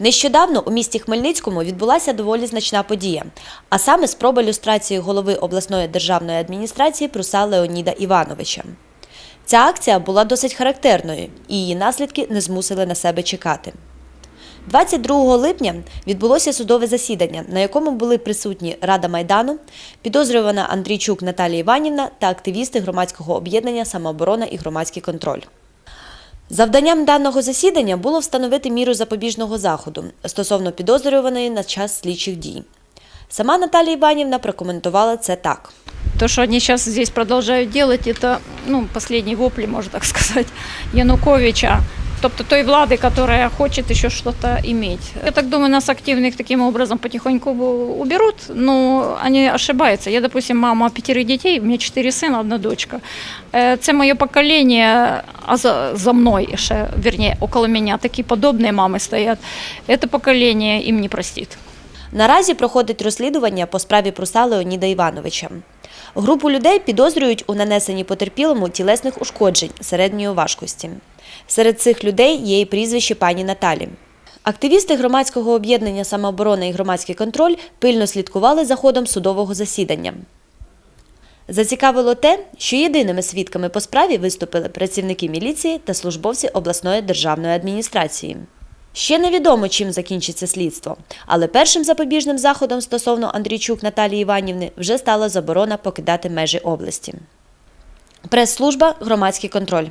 Нещодавно у місті Хмельницькому відбулася доволі значна подія, а саме спроба люстрації голови обласної державної адміністрації Пруса Леоніда Івановича. Ця акція була досить характерною, і її наслідки не змусили на себе чекати. 22 липня відбулося судове засідання, на якому були присутні Рада Майдану, підозрювана Андрійчук Наталія Іванівна та активісти громадського об'єднання Самооборона і громадський контроль. Завданням даного засідання було встановити міру запобіжного заходу стосовно підозрюваної на час слідчих дій. Сама Наталія Іванівна прокоментувала це так. То, что они сейчас здесь продолжают делать, это ну, последние вопли, можно так сказать, Януковича, тобто той влади, которая хочет еще что-то иметь. Я так думаю, нас активных таким образом потихоньку уберут, но они ошибаются. Я, допустим, мама пятерых детей, у меня четыре сына, одна дочка. Е, Це моє покоління, а за, за мною ще, вернее, около меня такі подобні мами стоять. Это покоління їм не простить. Наразі проходить розслідування по справі Пруса Леоніда Івановича. Групу людей підозрюють у нанесенні потерпілому тілесних ушкоджень середньої важкості. Серед цих людей є і прізвище пані Наталі. Активісти громадського об'єднання Самооборона і громадський контроль пильно слідкували за ходом судового засідання. Зацікавило те, що єдиними свідками по справі виступили працівники міліції та службовці обласної державної адміністрації. Ще невідомо, чим закінчиться слідство, але першим запобіжним заходом стосовно Андрійчук Наталії Іванівни вже стала заборона покидати межі області. Прес-служба громадський контроль.